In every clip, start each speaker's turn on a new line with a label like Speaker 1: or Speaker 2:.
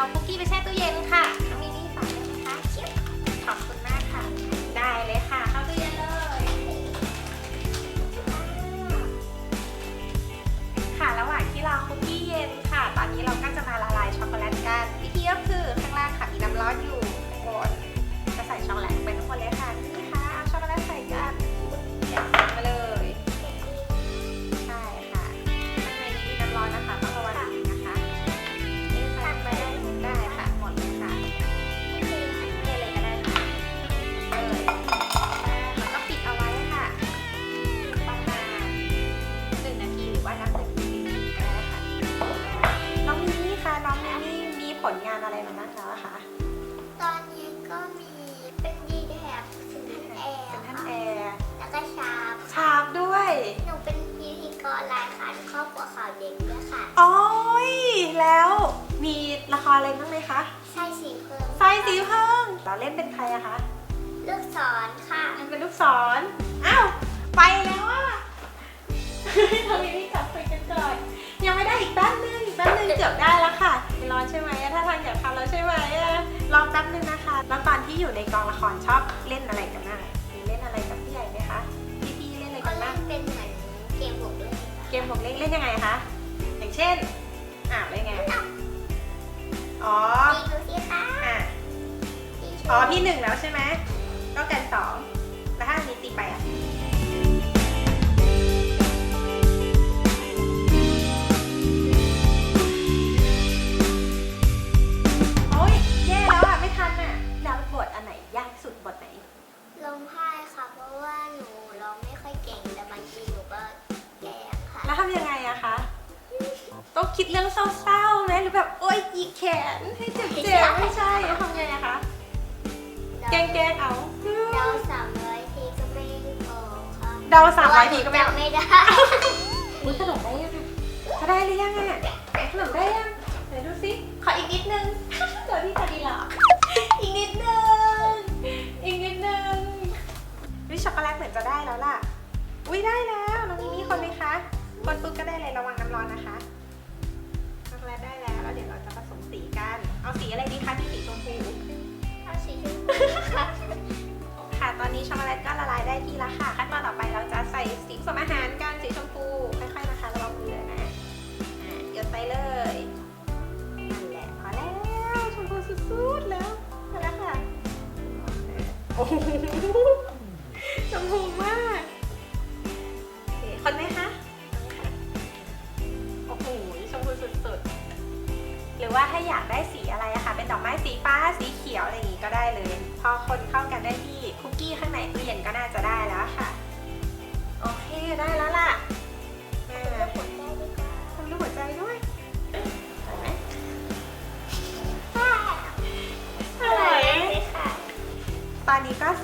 Speaker 1: เอาคุ
Speaker 2: กกี้
Speaker 1: ไป
Speaker 2: แช่ตู้เย็
Speaker 1: นค่ะ ผลงานอะไรมาบ้างแล้วอะคะ
Speaker 2: ตอนนี้ก็มีเป็นดีแท็บถึงท่านแอร์
Speaker 1: เป็นท่านแอร์
Speaker 2: แล้วก็ชาบ
Speaker 1: ฉาบด้วย
Speaker 2: หนูเป็นพิธีกรรายการครอบครัวข่าวเด็กด้วยค่ะ
Speaker 1: โอ้ยแล้วมีละครอะไรบ้างไหมคะ
Speaker 2: ใช่สีเพิ่ม
Speaker 1: ไฟสีเพิ่งเราเล่นเป็นใครอะคะ
Speaker 2: ลูกศรค่ะ
Speaker 1: มันเป็นลูกศรอ้าวไปแล้วอะ ทำยังไงจับไปกันก่อน ยังไม่ได้อีกแป๊บนึงอีกแป๊บนึงเกือบได้แล้วค่ะร้อนใช่ไหมถ้าทางอยากทำแล้วใช่ไหมอะรอแป๊บนึงนะคะ แล้วตอนที่อยู่ในกองละครชอบเล่นอะไรกันบ้างมีเล่นอะไรกับพี่ใหญ่ไหมคะพี่ๆเล่นอะไร
Speaker 2: ก็
Speaker 1: กัน
Speaker 2: เล่
Speaker 1: บ้าง
Speaker 2: นเป็นเหมือนเกมบวกเลย
Speaker 1: เกมของเล่นเล่นยังไงคะอย่างเช่นอ่าวเล่นไงอ๋อ
Speaker 2: ตีดูสิคะ
Speaker 1: อะ
Speaker 2: ตี
Speaker 1: อ๋อพี่หนึ่งแล้วใช่ไหมต้องการสองแล้วถ้าอันนี้ตีไปอะ แขนให้เจ็บๆไม่ใช่ทำไงอะคะแกล้งๆเอา
Speaker 2: เดาสามร้อยทีก็ไม่พอค่ะ
Speaker 1: เดาสามร้อยทีก็ไม่
Speaker 2: เพราะว่าหนูจำไม่ได้
Speaker 1: อุ้ยขนมได้ยังอะเขาได้หรือยังอะขนมได้ยังไหนดูสิขออีกนิดนึงเดี๋ยวพี่จะดีหรออีกนิดนึงอีกนิดนึงวิช็อกโกแลตเหมือนจะได้แล้วล่ะอุ้ยได้แล้วน้องมิมี่คนไหมคะคนปุ๊บก็ได้เลยระวังน้ำร้อนนะคะ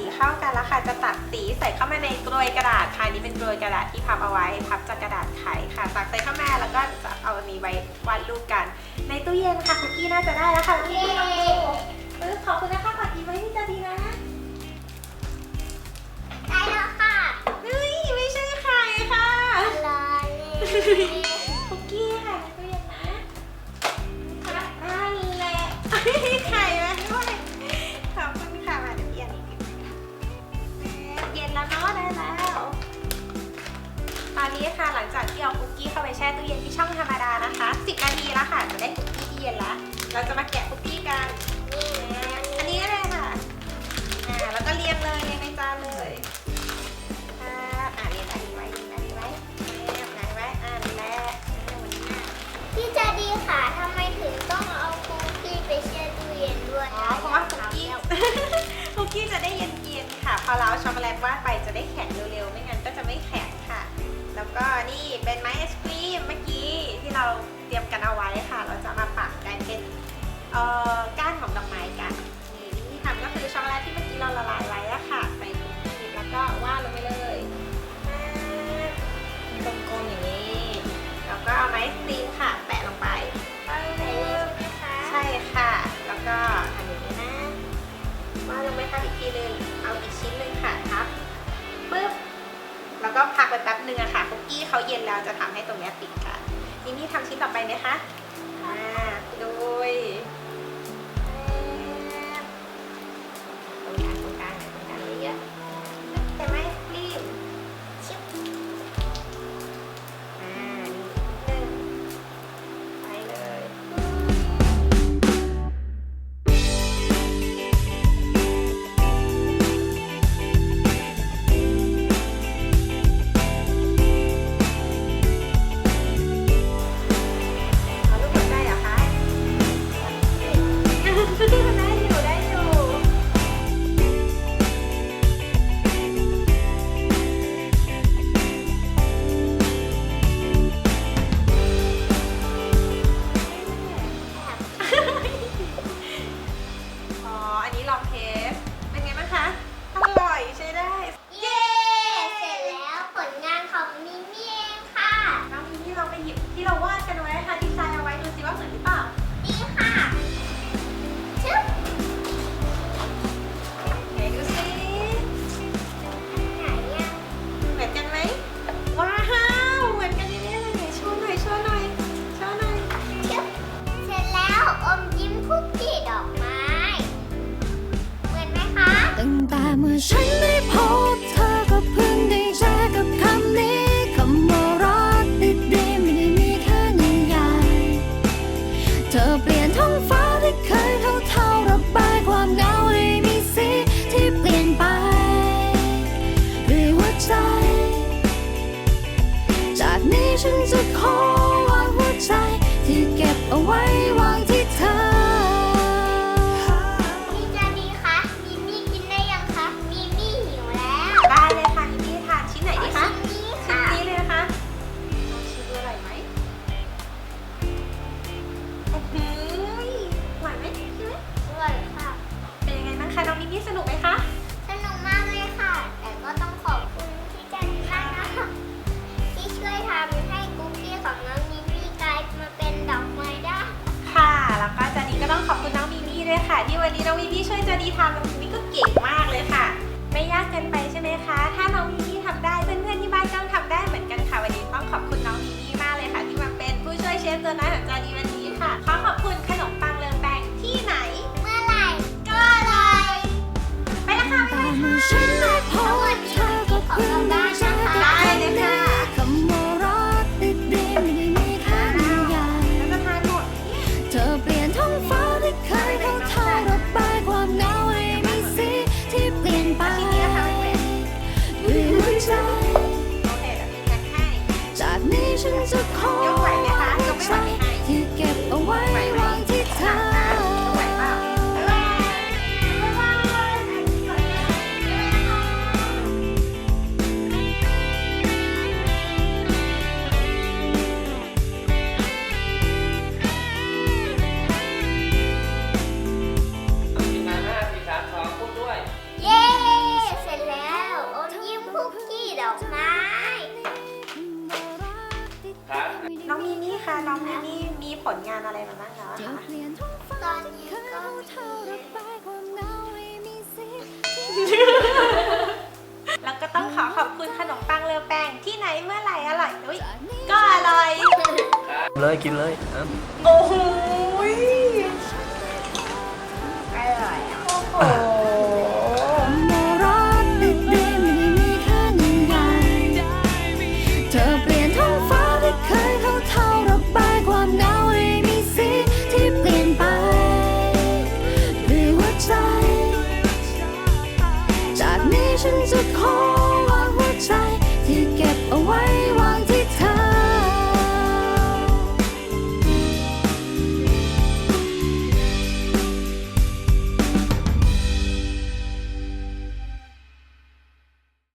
Speaker 1: สีเข้ากันแล้วค่ะ จะตักสีใส่เข้ามาในกรวยกระดาษค่ะอันนี้เป็นกรวยกระดาษที่พับเอาไว้ พับจากกระดาษไขค่ะ ตักใส่เข้ามาแล้วก็จะเอาอันนี้ไว้วาดรูปกัน ในตู้เย็นค่ะคุกกี้น่าจะได้แล้วค่ะคุกกี้ลองดูเออขอบคุณนะคะขอดีไว้ที่จะดีนะ
Speaker 2: ได้แล้วค่ะ
Speaker 1: เฮ้ยไม่ใช่ไข่ค่ะ
Speaker 2: รอเลย
Speaker 1: เราจะมาแกะคุกกี้กันนี่อันนี้เลยค่ะอ่าแล้วก็เรียงเลยเรียงในจานเลยอ่าอ่าเรียงอันนี้ไว้เรียงอันนี้ไว้เรียงอันนี้ไว้อ่านี่แหละอ่าวันนี้นะ
Speaker 2: พี่จะดีค่ะทำไมถึงต้องเอาคุกกี้ไปแช่ตู้เย็นด้วย
Speaker 1: อ๋อเพราะว่าคุกกี้ คุกกี้จะได้เย็นๆค่ะ พอเราเอาช็อกโกแลตวาดไปจะได้แข็งเร็วๆ ไม่งั้นก็จะไม่แข็งค่ะ แล้วก็นี่เป็นไม้ไอศครีมเมื่อกี้ที่เราเตรียมกันเอาไว้ค่ะ อ่อก้านของดอกไม้กันนี่วิธีทำก็คือช็อกโกแลตที่เมื่อกี้เราละลายไว้อะค่ะใส่ถุงพลาสติกแล้วก็วาดลงไปเลยอ่ากลมๆอย่างนี้ แล้วก็เอาไม้ครีมค่ะ แปะลงไป
Speaker 2: ใส่เลยใช่ไหมคะ
Speaker 1: ใช่ค่ะ แล้วก็ทำอย่างนี้นะวาดลงไปทับอีกทีหนึงเอาอีกชิ้นหนึ่งค่ะทับปึ๊บแล้วก็พักไปแป๊บนึงอะค่ะคุกกี้เขาเย็นแล้วจะทำให้ตรงเนี้ยติดกันนี่นี่ทำชิ้นต่อไปไหมคะอ่าโดย ค่ะ ที่
Speaker 2: วัน
Speaker 1: นี้น้อ
Speaker 2: ง
Speaker 1: มีพี่ช่วย
Speaker 2: จะ
Speaker 3: ดีทำ
Speaker 2: น้อง
Speaker 1: วีวีก็เก่งมากเลยค่ะ ไม่ยากเกินไปใช่ไหมคะ ถ้าน้องมีพี่ทำได้เพื่อนๆที่บ้านก็ทำได้เหมือนกันค่ะวันนี้ต้องขอบคุณน้องมีพี่มากเลยค่ะ ที่มาเป็นผู้ช่วยเชฟตัวน้อยของ จา
Speaker 2: ก ย
Speaker 3: ก็อร่อย เลย
Speaker 1: กิน
Speaker 3: เล
Speaker 1: ย
Speaker 4: โอ้โหยอร่อยโอ้โห